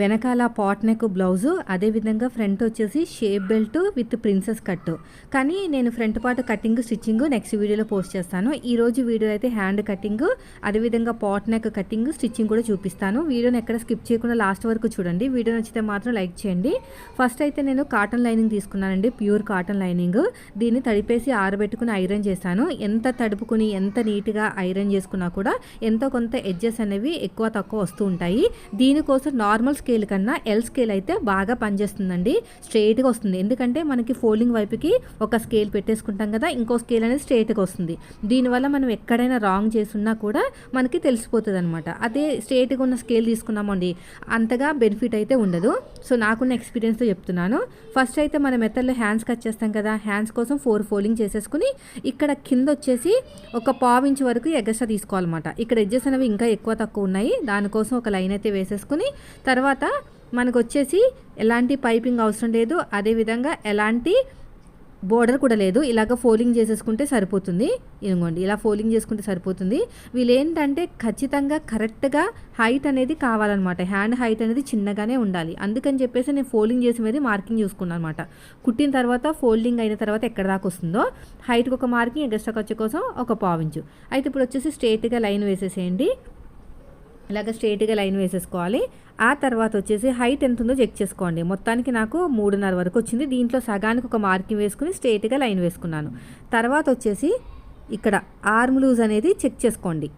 వెనకాల pot neck blouse అదేవిధంగా front వచ్చేసి shape belt with princess cut కానీ నేను front part cutting stitching next వీడియోలో పోస్ట్ చేస్తాను. ఈరోజు వీడియో అయితే హ్యాండ్ కటింగ్ అదేవిధంగా పాట్ నెక్ కటింగ్ స్టిచ్చింగ్ కూడా చూపిస్తాను. వీడియోని ఎక్కడ స్కిప్ చేయకుండా లాస్ట్ వరకు చూడండి. వీడియో నచ్చితే మాత్రం లైక్ చేయండి. ఫస్ట్ అయితే నేను కాటన్ లైనింగ్ తీసుకున్నానండి. ప్యూర్ కాటన్ లైనింగ్ దీన్ని తడిపేసి ఆరబెట్టుకుని ఐరన్ చేశాను ఎంత తడుపుకుని ఎంత నీట్గా ఐరన్ చేసుకున్నా కూడా ఎంతో కొంత ఎడ్జెస్ అనేవి ఎక్కువ తక్కువ వస్తూ ఉంటాయి. దీనికోసం నార్మల్ స్కేల్ కన్నా ఎల్ స్కేల్ అయితే బాగా పనిచేస్తుందండి. స్ట్రైట్గా వస్తుంది. ఎందుకంటే మనకి ఫోల్డింగ్ వైపుకి ఒక స్కేల్ పెట్టేసుకుంటాం కదా ఇంకో స్కేల్ అనేది స్ట్రైట్గా వస్తుంది. దీనివల్ల మనం ఎక్కడైనా రాంగ్ చేసున్నా కూడా మనకి తెలిసిపోతుంది అనమాట అదే స్ట్రైట్గా ఉన్న స్కేల్ తీసుకున్నామండి అంతగా బెనిఫిట్ అయితే ఉండదు. సో నాకున్న ఎక్స్పీరియన్స్తో చెప్తున్నాను. ఫస్ట్ అయితే మన మెథడ్లో హ్యాండ్స్ కట్ చేస్తాం కదా హ్యాండ్స్ కోసం ఫోర్ ఫోల్డింగ్ చేసేసుకుని ఇక్కడ కింద వచ్చేసి ఒక పావు ఇంచ్ వరకు ఎగస్ట్రా తీసుకోవాలన్నమాట. ఇక్కడ ఎడ్జెస్ అనేవి ఇంకా ఎక్కువ తక్కువ ఉన్నాయి. దానికోసం ఒక లైన్ అయితే వేసేసుకుని తర్వాత మనకు వచ్చేసి ఎలాంటి పైపింగ్ అవసరం లేదు అదేవిధంగా ఎలాంటి బోర్డర్ కూడా లేదు. ఇలాగ ఫోలింగ్ చేసేసుకుంటే సరిపోతుంది. ఇదిగోండి ఇలా ఫోలింగ్ చేసుకుంటే సరిపోతుంది. వీళ్ళు ఏంటంటే ఖచ్చితంగా కరెక్ట్గా హైట్ అనేది కావాలన్నమాట. హ్యాండ్ హైట్ అనేది చిన్నగానే ఉండాలి. అందుకని చెప్పేసి నేను ఫోల్డింగ్ చేసి మీద మార్కింగ్ చూసుకున్నాను అనమాట కుట్టిన తర్వాత ఫోల్డింగ్ అయిన తర్వాత ఎక్కడ దాకా వస్తుందో హైట్కి ఒక మార్కింగ్ ఎగస్ట్రా ఖర్చు కోసం ఒక పావించు అయితే ఇప్పుడు వచ్చేసి స్ట్రేట్గా లైన్ వేసేసేయండి. ఇలాగ స్ట్రేట్గా లైన్ వేసేసుకోవాలి. ఆ తర్వాత వచ్చేసి హైట్ ఎంత ఉందో చెక్ చేసుకోండి. మొత్తానికి నాకు మూడున్నర వరకు వచ్చింది. దీంట్లో సగానికి ఒక మార్కింగ్ వేసుకుని స్ట్రేట్గా లైన్ వేసుకున్నాను. తర్వాత వచ్చేసి ఇక్కడ ఆర్మ్ లూజ్ అనేది చెక్ చేసుకోండి.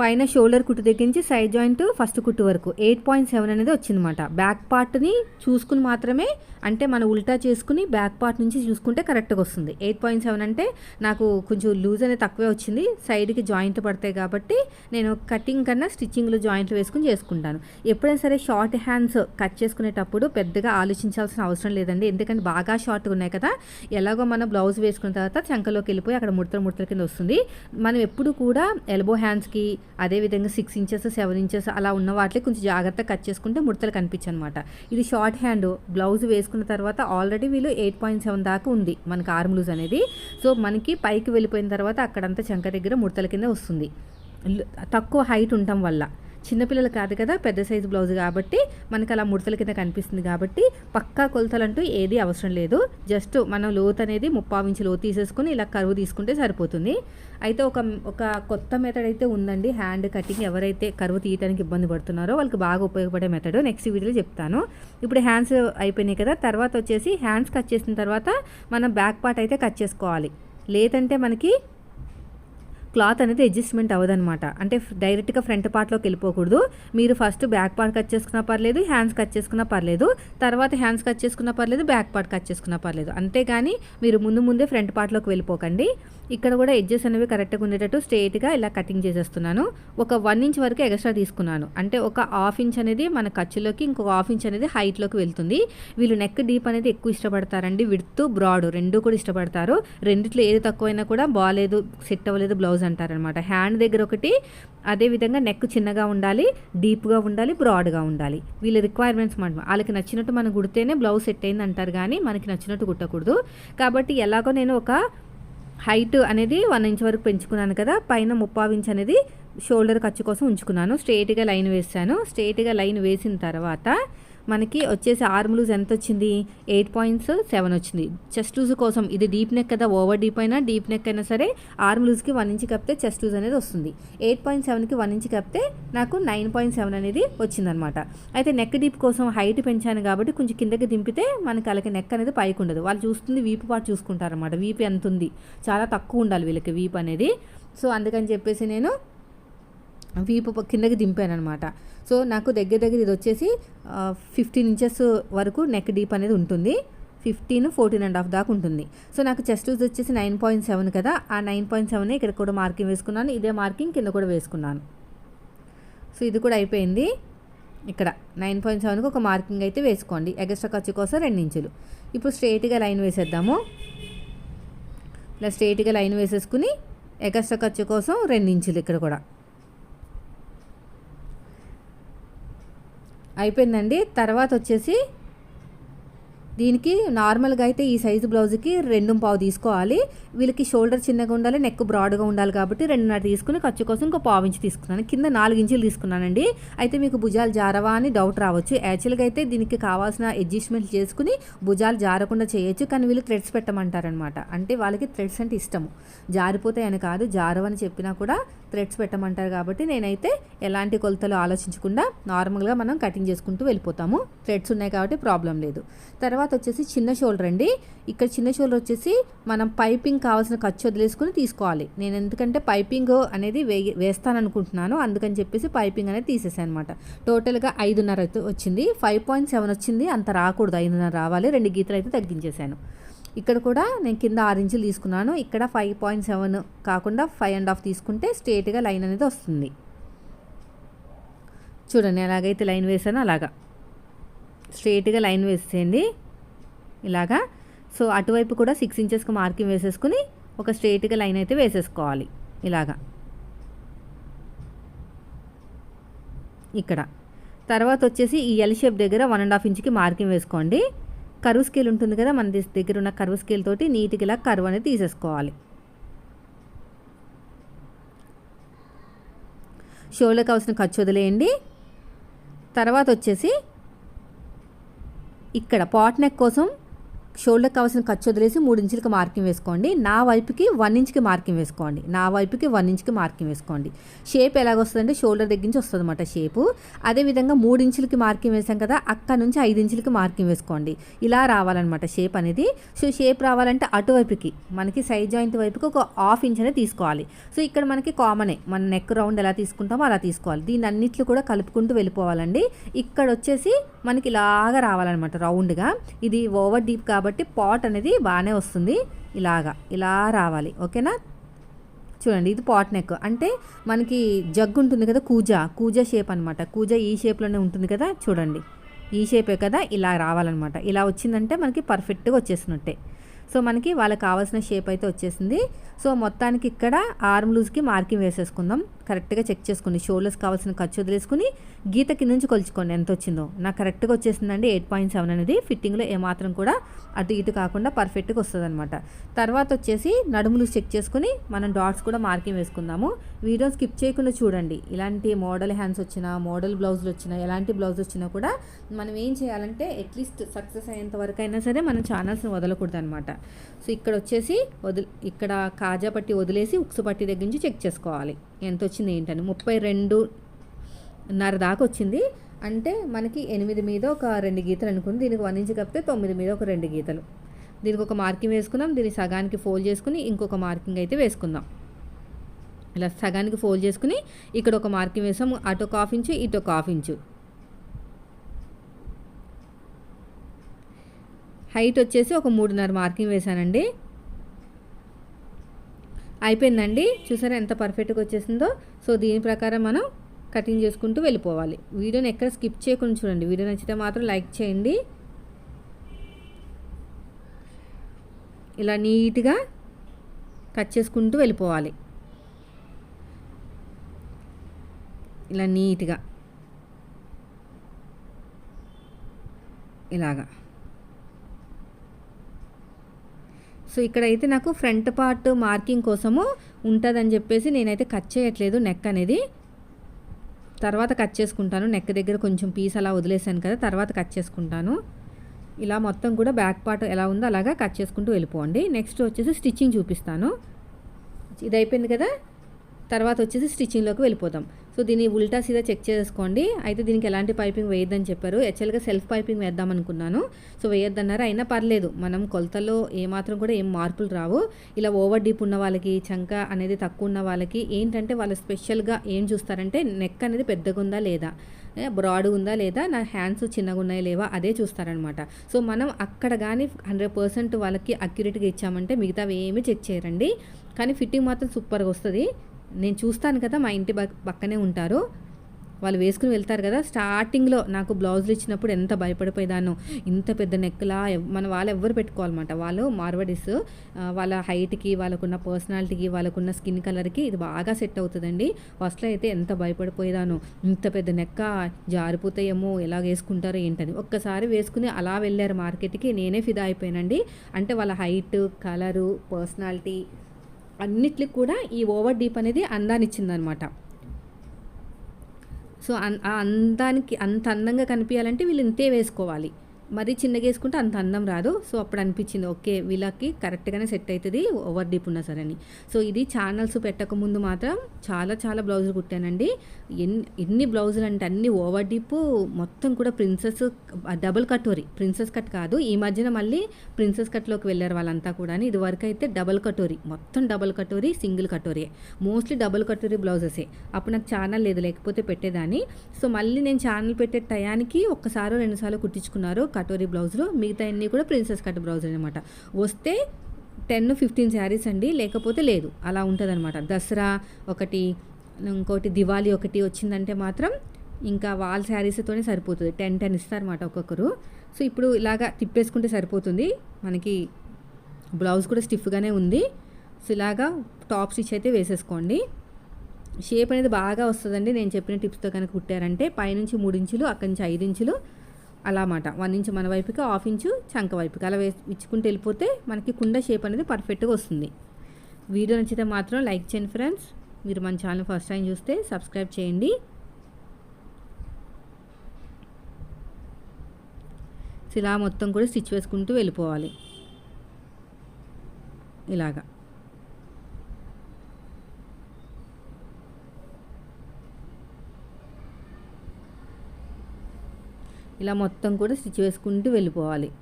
పైన షోల్డర్ కుట్టు దగ్గర నుంచి సైడ్ జాయింట్ ఫస్ట్ కుట్టు వరకు ఎయిట్ పాయింట్ సెవెన్ అనేది వచ్చిందన్నమాట. బ్యాక్ పార్ట్ని చూసుకుని మాత్రమే అంటే మనం ఉల్టా చేసుకుని బ్యాక్ పార్ట్ నుంచి చూసుకుంటే కరెక్ట్గా వస్తుంది. ఎయిట్ పాయింట్ సెవెన్ అంటే నాకు కొంచెం లూజ్ అనేది తక్కువే వచ్చింది. సైడ్కి జాయింట్ పడతాయి కాబట్టి నేను కటింగ్ కన్నా స్టిచ్చింగ్లో జాయింట్లు వేసుకుని చేసుకుంటాను. ఎప్పుడైనా సరే షార్ట్ హ్యాండ్స్ కట్ చేసుకునేటప్పుడు పెద్దగా ఆలోచించాల్సిన అవసరం లేదండి. ఎందుకంటే బాగా షార్ట్గా ఉన్నాయి కదా. ఎలాగో మనం బ్లౌజ్ వేసుకున్న తర్వాత చంకలోకి వెళ్ళిపోయి అక్కడ ముడతలు ముడతల కింద వస్తుంది. మనం ఎప్పుడు కూడా ఎల్బో హ్యాండ్స్కి అదేవిధంగా సిక్స్ ఇంచెస్ సెవెన్ ఇంచెస్ అలా ఉన్న వాటిని కొంచెం జాగ్రత్తగా కట్ చేసుకుంటే ముడతలు కనిపించనమాట. ఇది షార్ట్ హ్యాండ్ బ్లౌజ్ వేసుకున్న తర్వాత ఆల్రెడీ వీళ్ళు ఎయిట్ పాయింట్ సెవెన్ దాకా ఉంది మనకి ఆర్మ్ లూజ్ అనేది. సో మనకి పైకి వెళ్ళిపోయిన తర్వాత అక్కడంతా చంక దగ్గర ముడతల కింద వస్తుంది. తక్కువ హైట్ ఉండటం వల్ల. చిన్నపిల్లలు కాదు కదా పెద్ద సైజు బ్లౌజ్ కాబట్టి మనకి అలా ముడతల కింద కనిపిస్తుంది కాబట్టి పక్కా కొలతలంటూ ఏది అవసరం లేదు. జస్ట్ మనం లోతు అనేది ముప్పావు ఇంచు లోతు తీసేసుకుని ఇలా కరువు తీసుకుంటే సరిపోతుంది. అయితే ఒక ఒక కొత్త మెథడ్ అయితే ఉందండి. హ్యాండ్ కటింగ్ ఎవరైతే కరువు తీయడానికి ఇబ్బంది పడుతున్నారో వాళ్ళకి బాగా ఉపయోగపడే మెథడ్ నెక్స్ట్ వీడియోలో చెప్తాను. ఇప్పుడు హ్యాండ్స్ అయిపోయినాయి కదా తర్వాత వచ్చేసి హ్యాండ్స్ కట్ చేసిన తర్వాత మనం బ్యాక్ పార్ట్ అయితే కట్ చేసుకోవాలి. లేదంటే మనకి క్లాత్ అనేది అడ్జస్ట్మెంట్ అవ్వదన్నమాట. అంటే డైరెక్ట్గా ఫ్రంట్ పార్ట్లోకి వెళ్ళిపోకూడదు. మీరు ఫస్ట్ బ్యాక్ పార్ట్ కట్ చేసుకున్నా పర్లేదు హ్యాండ్స్ కట్ చేసుకున్నా పర్లేదు తర్వాత హ్యాండ్స్ కట్ చేసుకున్నా పర్లేదు బ్యాక్ పార్ట్ కట్ చేసుకున్నా పర్లేదు. అంతేగాని మీరు ముందు ముందే ఫ్రంట్ పార్ట్లోకి వెళ్ళిపోకండి. ఇక్కడ కూడా ఎడ్జెస్ అనేవి కరెక్ట్గా ఉండేటట్టు స్ట్రైట్గా ఇలా కటింగ్ చేసేస్తున్నాను. ఒక వన్ ఇంచ్ వరకు ఎక్స్ట్రా తీసుకున్నాను. అంటే ఒక హాఫ్ ఇంచ్ అనేది మన ఖర్చులోకి ఇంకొక హాఫ్ ఇంచ్ అనేది హైట్లోకి వెళ్తుంది. వీళ్ళు నెక్ డీప్ అనేది ఎక్కువ ఇష్టపడతారండి. విడ్త్ బ్రాడ్ రెండు కూడా ఇష్టపడతారు. రెండిట్లో ఏది తక్కువైనా కూడా బాగాలేదు సెట్ అవ్వలేదు బ్లౌజ్ అంటారనమాట హ్యాండ్ దగ్గర ఒకటి అదేవిధంగా నెక్ చిన్నగా ఉండాలి డీప్గా ఉండాలి బ్రాడ్గా ఉండాలి. వీళ్ళ రిక్వైర్మెంట్స్ మాట. వాళ్ళకి నచ్చినట్టు మనం కుడితేనే బ్లౌజ్ సెట్ అయింది అంటారు కానీ మనకి నచ్చినట్టు కుట్టకూడదు. కాబట్టి ఎలాగో నేను ఒక హైట్ అనేది వన్ ఇంచ్ వరకు పెంచుకున్నాను కదా పైన ముప్పావు ఇంచ్ అనేది షోల్డర్ ఖర్చు కోసం ఉంచుకున్నాను. స్ట్రైట్గా లైన్ వేసాను స్ట్రేట్గా లైన్ వేసిన తర్వాత మనకి వచ్చేసి ఆర్మ్ లూజ్ ఎంత వచ్చింది? ఎయిట్ పాయింట్స్ సెవెన్ వచ్చింది. చెస్ట్ లూజ్ కోసం ఇది డీప్ నెక్ కదా ఓవర్ డీప్ అయినా డీప్ నెక్ అయినా సరే ఆర్మ్ లూజ్కి వన్ ఇంచ్ కప్పితే చెస్ట్ లూజ్ అనేది వస్తుంది. ఎయిట్ పాయింట్ సెవెన్కి వన్ ఇంచ్ కప్పితే నాకు నైన్ పాయింట్ సెవెన్ అనేది వచ్చిందనమాట అయితే నెక్ డీప్ కోసం హైట్ పెంచాను కాబట్టి కొంచెం కిందకి దింపితే మనకి అలాగే నెక్ అనేది పైకి ఉండదు. వాళ్ళు చూస్తుంది వీపు పాటు చూసుకుంటారనమాట వీపు ఎంత ఉంది? చాలా తక్కువ ఉండాలి వీళ్ళకి వీపు అనేది. సో అందుకని చెప్పేసి నేను వీపు కిందకి దింపాను అనమాట సో నాకు దగ్గర దగ్గర ఇది వచ్చేసి ఫిఫ్టీన్ ఇంచెస్ వరకు నెక్ డీప్ అనేది ఉంటుంది. ఫిఫ్టీన్ ఫోర్టీన్ అండ్ హాఫ్ దాకా ఉంటుంది. సో నాకు చెస్ట్ లూజ్ వచ్చేసి నైన్ పాయింట్ సెవెన్ కదా ఆ నైన్ పాయింట్ సెవెన్ ఇక్కడ కూడా మార్కింగ్ వేసుకున్నాను. ఇదే మార్కింగ్ కింద కూడా వేసుకున్నాను. సో ఇది కూడా అయిపోయింది. ఇక్కడ నైన్ పాయింట్ సెవెన్కి ఒక మార్కింగ్ అయితే వేసుకోండి. ఎగస్ట్రా ఖర్చు కోసం రెండు ఇంచులు. ఇప్పుడు స్ట్రైట్గా లైన్ వేసేద్దాము. ఇలా స్ట్రైట్గా లైన్ వేసేసుకుని ఎగస్ట్రా ఖర్చు కోసం రెండు ఇంచులు ఇక్కడ కూడా. అయిపోయిందండి. తర్వాత వచ్చేసి దీనికి నార్మల్గా అయితే ఈ సైజు బ్లౌజ్కి రెండు పావు తీసుకోవాలి. వీళ్ళకి షోల్డర్ చిన్నగా ఉండాలి నెక్ బ్రాడ్గా ఉండాలి కాబట్టి రెండున్నర తీసుకుని ఖర్చు కోసం ఇంకో పావు ఇంచు తీసుకున్నాను. కింద నాలుగు ఇంచులు తీసుకున్నానండి. అయితే మీకు భుజాలు జారవా అని డౌట్ రావచ్చు. యాక్చువల్గా అయితే దీనికి కావాల్సిన అడ్జస్ట్మెంట్ చేసుకుని భుజాలు జారకుండా చేయొచ్చు. కానీ వీళ్ళు థ్రెడ్స్ పెట్టమంటారనమాట. అంటే వాళ్ళకి థ్రెడ్స్ అంటే ఇష్టము. జారిపోతాయని కాదు జారవని చెప్పినా కూడా థ్రెడ్స్ పెట్టమంటారు కాబట్టి నేనైతే ఎలాంటి కొలతలు ఆలోచించకుండా నార్మల్గా మనం కటింగ్ చేసుకుంటూ వెళ్ళిపోతాము. థ్రెడ్స్ ఉన్నాయి కాబట్టి ప్రాబ్లం లేదు. తర్వాత తర్వాత వచ్చేసి చిన్న షోల్డర్ అండి. ఇక్కడ చిన్న షోల్డర్ వచ్చేసి మనం పైపింగ్ కావాల్సిన ఖర్చు వదిలేసుకుని తీసుకోవాలి. నేను ఎందుకంటే పైపింగ్ అనేది వే వేస్తాను అనుకుంటున్నాను అందుకని చెప్పేసి పైపింగ్ అనేది తీసేసాను అనమాట టోటల్గా ఐదున్నర అయితే వచ్చింది. ఫైవ్ పాయింట్ సెవెన్ వచ్చింది. అంత రాకూడదు. ఐదున్నర రావాలి. రెండు గీతలు అయితే తగ్గించేశాను ఇక్కడ కూడా నేను కింద ఆరు ఇంచులు తీసుకున్నాను. ఇక్కడ ఫైవ్ పాయింట్ సెవెన్ కాకుండా ఫైవ్ అండ్ హాఫ్ తీసుకుంటే స్ట్రేట్గా లైన్ అనేది వస్తుంది. చూడండి ఎలాగైతే లైన్ వేసానో అలాగా. స్ట్రేట్గా లైన్ వేసేయండి. ఇలాగా. సో అటువైపు కూడా సిక్స్ ఇంచెస్కి మార్కింగ్ వేసేసుకుని ఒక స్ట్రెయిట్గా లైన్ అయితే వేసేసుకోవాలి. ఇలాగా. ఇక్కడ. తర్వాత వచ్చేసి ఈ ఎల్ షేప్ దగ్గర వన్ అండ్ హాఫ్ ఇంచ్కి మార్కింగ్ వేసుకోండి. కరువు స్కేల్ ఉంటుంది కదా మన దగ్గర ఉన్న కరువు స్కేల్ తోటి నీట్గా ఇలా కరువు అనేది తీసేసుకోవాలి. షోల్డర్కి కావాల్సిన ఖర్చు వదిలేయండి. తర్వాత వచ్చేసి ఇక్కడ పాట్ నెక్ కోసం షోల్డర్ కావాల్సిన ఖర్చు వదిలేసి మూడు ఇంచులకి మార్కింగ్ వేసుకోండి. నా వైపుకి వన్ ఇంచ్కి మార్కింగ్ వేసుకోండి. నా వైపుకి వన్ ఇంచ్కి మార్కింగ్ వేసుకోండి. షేప్ ఎలాగొస్తుందంటే షోల్డర్ దగ్గర నుంచి వస్తుంది అనమాట షేపు అదేవిధంగా మూడు ఇంచులకి మార్కింగ్ వేసాం కదా అక్కడ నుంచి ఐదు ఇంచులకి మార్కింగ్ వేసుకోండి. ఇలా రావాలన్నమాట షేప్ అనేది. సో షేప్ రావాలంటే అటువైపుకి మనకి సైడ్ జాయింట్ వైపుకి ఒక హాఫ్ ఇంచ్ అనేది తీసుకోవాలి. సో ఇక్కడ మనకి కామనే మన నెక్ రౌండ్ ఎలా తీసుకుంటామో అలా తీసుకోవాలి. దీని అన్నిట్లు కూడా కలుపుకుంటూ వెళ్ళిపోవాలండి. ఇక్కడ వచ్చేసి మనకి ఇలాగా రావాలన్నమాట రౌండ్గా. ఇది ఓవర్ డీప్ కాబట్టి కాబట్టి పాట్ అనేది బాగానే వస్తుంది. ఇలాగా ఇలా రావాలి. ఓకేనా? చూడండి ఇది పాట్ నెక్ అంటే మనకి జగ్గు ఉంటుంది కదా కూజా. కూజా షేప్ అనమాట కూజా ఈ షేప్లోనే ఉంటుంది కదా చూడండి. ఈ షేపే కదా ఇలా రావాలన్నమాట. ఇలా వచ్చిందంటే మనకి పర్ఫెక్ట్గా వచ్చేసినట్టే. సో మనకి వాళ్ళకి కావాల్సిన షేప్ అయితే వచ్చేసింది. సో మొత్తానికి ఇక్కడ ఆర్మ్ లూజ్కి మార్కింగ్ వేసేసుకుందాం. కరెక్ట్గా చెక్ చేసుకోండి షోల్డర్స్ కావాల్సిన ఖర్చు వదిలేసుకుని గీత కింద నుంచి కొలుచుకోండి. ఎంత వచ్చిందో. నాకు కరెక్ట్గా వచ్చేసిందండి ఎయిట్ పాయింట్ సెవెన్ అనేది. ఫిట్టింగ్లో ఏమాత్రం కూడా అటు ఇటు కాకుండా పర్ఫెక్ట్గా వస్తుంది అనమాట తర్వాత వచ్చేసి నడుములు చెక్ చేసుకుని మనం డాట్స్ కూడా మార్కింగ్ వేసుకుందాము. వీడియో స్కిప్ చేయకుండా చూడండి. ఇలాంటి మోడల్ హ్యాండ్స్ వచ్చినా మోడల్ బ్లౌజులు వచ్చినా ఎలాంటి బ్లౌజ్ వచ్చినా కూడా మనం ఏం చేయాలంటే అట్లీస్ట్ సక్సెస్ అయ్యేంత వరకు అయినా సరే మనం ఛానల్స్ని వదలకూడదు అనమాట సో ఇక్కడ వచ్చేసి వదిలి ఇక్కడ కాజా పట్టి వదిలేసి ఉక్సు పట్టి దగ్గర నుంచి చెక్ చేసుకోవాలి. ఎంత వచ్చింది ఏంటని? ముప్పై రెండున్నర దాకా వచ్చింది. అంటే మనకి ఎనిమిది మీద ఒక రెండు గీతలు అనుకుంది. దీనికి వన్ ఇంచ్ కప్పితే తొమ్మిది మీద ఒక రెండు గీతలు. దీనికి ఒక మార్కింగ్ వేసుకుందాం దీన్ని సగానికి ఫోల్డ్ చేసుకుని ఇంకొక మార్కింగ్ అయితే వేసుకుందాం. ఇలా సగానికి ఫోల్డ్ చేసుకుని ఇక్కడ ఒక మార్కింగ్ వేసాం అటు ఒక హాఫ్ ఇంచు ఇటు ఒక హాఫ్ ఇంచు. హైట్ వచ్చేసి ఒక మూడున్నర మార్కింగ్ వేశానండి. అయిపోయిందండి. చూసారా ఎంత పర్ఫెక్ట్గా వచ్చేసిందో? సో దీని ప్రకారం మనం కటింగ్ చేసుకుంటూ వెళ్ళిపోవాలి. వీడియోని ఎక్కడ స్కిప్ చేయకుండా చూడండి. వీడియో నచ్చితే మాత్రం లైక్ చేయండి. ఇలా నీట్గా కట్ చేసుకుంటూ వెళ్ళిపోవాలి. ఇలా నీట్గా. ఇలాగా. సో ఇక్కడైతే నాకు ఫ్రంట్ పార్ట్ మార్కింగ్ కోసము ఉంటుందని చెప్పేసి నేనైతే కట్ చేయట్లేదు నెక్ అనేది. తర్వాత కట్ చేసుకుంటాను. నెక్ దగ్గర కొంచెం పీస్ అలా వదిలేసాను కదా తర్వాత కట్ చేసుకుంటాను. ఇలా మొత్తం కూడా బ్యాక్ పార్ట్ ఎలా ఉందో అలాగా కట్ చేసుకుంటూ వెళ్ళిపోండి. నెక్స్ట్ వచ్చేసి స్టిచ్చింగ్ చూపిస్తాను. ఇది అయిపోయింది కదా తర్వాత వచ్చేసి స్టిచ్చింగ్లోకి వెళ్ళిపోదాం. సో దీన్ని ఉల్టా సీదా చెక్ చేసుకోండి. అయితే దీనికి ఎలాంటి పైపింగ్ వేయద్దని చెప్పారు. యాక్చువల్గా సెల్ఫ్ పైపింగ్ వేద్దాం అనుకున్నాను. సో వేయొద్దన్నారు. అయినా పర్లేదు. మనం కొలతలో ఏమాత్రం కూడా ఏం మార్పులు రావు. ఇలా ఓవర్ డీప్ ఉన్న వాళ్ళకి చంక అనేది తక్కువ ఉన్న వాళ్ళకి ఏంటంటే వాళ్ళు స్పెషల్గా ఏం చూస్తారంటే నెక్ అనేది పెద్దగా ఉందా లేదా? బ్రాడ్ ఉందా లేదా? నా హ్యాండ్స్ చిన్నగా ఉన్నాయా లేవా? అదే చూస్తారనమాట సో మనం అక్కడ కానీ హండ్రెడ్ పర్సెంట్ వాళ్ళకి అక్యురేట్గా ఇచ్చామంటే మిగతావి ఏమీ చెక్ చేయరండి. కానీ ఫిట్టింగ్ మాత్రం సూపర్గా వస్తుంది. నేను చూస్తాను కదా మా ఇంటి పక్కనే ఉంటారు. వాళ్ళు వేసుకుని వెళ్తారు కదా. స్టార్టింగ్లో నాకు బ్లౌజులు ఇచ్చినప్పుడు ఎంత భయపడిపోయేదాను ఇంత పెద్ద నెక్లా మన వాళ్ళు ఎవ్వరు పెట్టుకోవాలన్నమాట. వాళ్ళు మార్వడీస్. వాళ్ళ హైట్కి వాళ్ళకున్న పర్సనాలిటీకి వాళ్ళకున్న స్కిన్ కలర్కి ఇది బాగా సెట్ అవుతుందండి. ఫస్ట్లో అయితే ఎంత భయపడిపోయేదాను. ఇంత పెద్ద నెక్క జారిపోతాయేమో ఎలా వేసుకుంటారో ఏంటని. ఒక్కసారి వేసుకుని అలా వెళ్ళారు మార్కెట్కి. నేనే ఫిదా అయిపోయానండి. అంటే వాళ్ళ హైట్ కలరు పర్సనాలిటీ అన్నిటికి కూడా ఈ ఓవర్ డీప్ అనేది అందాన్ని ఇచ్చిందనమాట సో ఆ అందానికి అంత అందంగా కనిపించాలంటే వీళ్ళు ఇంతే వేసుకోవాలి. మరీ చిన్నగా వేసుకుంటే అంత అందం రాదు. సో అప్పుడు అనిపించింది ఓకే వీళ్ళకి కరెక్ట్గానే సెట్ అవుతుంది ఓవర్ డీప్ ఉన్నా సరే అని సో ఇది ఛానల్స్ పెట్టకముందు మాత్రం చాలా చాలా బ్లౌజులు కుట్టానండి. ఎన్ని ఎన్ని బ్లౌజులు అంటే అన్ని ఓవర్ డీప్ మొత్తం కూడా princess double katori princess cut కాదు. ఈ మధ్యన మళ్ళీ ప్రిన్సెస్ కట్లోకి వెళ్ళారు వాళ్ళంతా కూడా ఇది వరకు అయితే డబుల్ కటోరీ మొత్తం double katori single katori mostly double katori బ్లౌజెసే. అప్పుడు నాకు ఛానల్ లేదు లేకపోతే పెట్టేదాన్ని. సో మళ్ళీ నేను ఛానల్ పెట్టే టయానికి ఒక్కసారి రెండుసార్లు కుట్టించుకున్నారు. కటోరీ బ్లౌజులు మిగతా అన్నీ కూడా ప్రిన్సెస్ కట్ బ్లౌజులు అనమాట వస్తే టెన్ ఫిఫ్టీన్ శారీస్ అండి లేకపోతే లేదు. అలా ఉంటుందన్నమాట. దసరా ఒకటి ఇంకోటి దివాళీ ఒకటి వచ్చిందంటే మాత్రం ఇంకా వాల్ శారీస్తోనే సరిపోతుంది. టెన్ టెన్ ఇస్తారన్నమాట ఒక్కొక్కరు. సో ఇప్పుడు ఇలాగా తిప్పేసుకుంటే సరిపోతుంది. మనకి బ్లౌజ్ కూడా స్టిఫ్గానే ఉంది. సో ఇలాగా టాప్ స్టిచ్ అయితే వేసేసుకోండి. షేప్ అనేది బాగా వస్తుందండి. నేను చెప్పిన టిప్స్తో కనుక కుట్టారంటే పైనుంచి మూడు ఇంచులు అక్కడి నుంచి ఐదు ఇంచులు అలా మాట వన్ ఇంచ్ మన వైపుకి హాఫ్ ఇంచు చంక వైపుకి. అలా వేసి ఇచ్చుకుంటూ వెళ్ళిపోతే మనకి కుండ షేప్ అనేది పర్ఫెక్ట్గా వస్తుంది. వీడియో నచ్చితే మాత్రం లైక్ చేయండి ఫ్రెండ్స్. మీరు మన ఛానల్ ఫస్ట్ టైం చూస్తే సబ్స్క్రైబ్ చేయండి. సో ఇలా మొత్తం కూడా స్టిచ్ వేసుకుంటూ వెళ్ళిపోవాలి. ఇలాగా. ఇలా మొత్తం కూడా స్టిచ్ వేసుకుంటూ వెళ్ళిపోవాలి.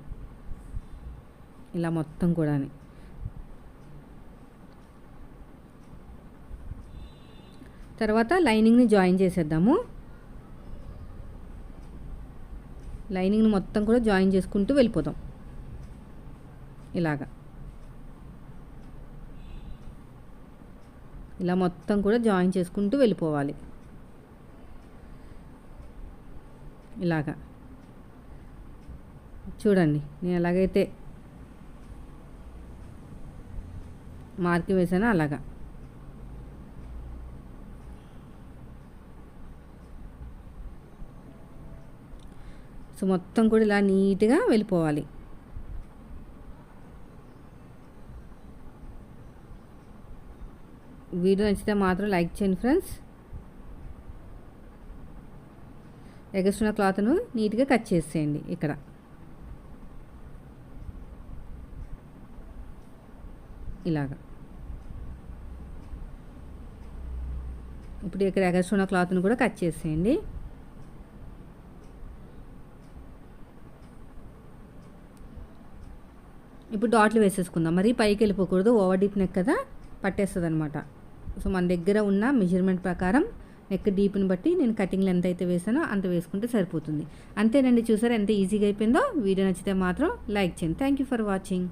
ఇలా మొత్తం కూడా తర్వాత లైనింగ్ని జాయిన్ చేసేద్దాము. లైనింగ్ని మొత్తం కూడా జాయిన్ చేసుకుంటూ వెళ్ళిపోదాం. ఇలాగా. ఇలా మొత్తం కూడా జాయిన్ చేసుకుంటూ వెళ్ళిపోవాలి. ఇలాగా. చూడండి నేను ఎలాగైతే మార్కి వేసానో అలాగా. సో మొత్తం కూడా ఇలా నీట్గా వెళ్ళిపోవాలి. వీడియో నచ్చితే మాత్రం లైక్ చేయండి ఫ్రెండ్స్. ఎగస్ట్రున్న క్లాత్ను నీట్గా కట్ చేసేయండి ఇక్కడ. ఇలాగా. ఇప్పుడు ఇక్కడ ఎగస్ట్రున్న క్లాత్ను కూడా కట్ చేసేయండి. ఇప్పుడు డాట్లు వేసేసుకుందాం. మరి పైకి వెళ్ళిపోకూడదు. ఓవర్ డీప్ నెక్ కదా? పట్టేస్తుంది అనమాట సో మన దగ్గర ఉన్న మెజర్మెంట్ ప్రకారం నెక్ డీప్ని బట్టి నేను కటింగ్లు ఎంత అయితే వేసానో అంత వేసుకుంటే సరిపోతుంది. అంతేనండి. చూసారా ఎంత ఈజీగా అయిపోయిందో? వీడియో నచ్చితే మాత్రం లైక్ చేయండి. Thank you for watching.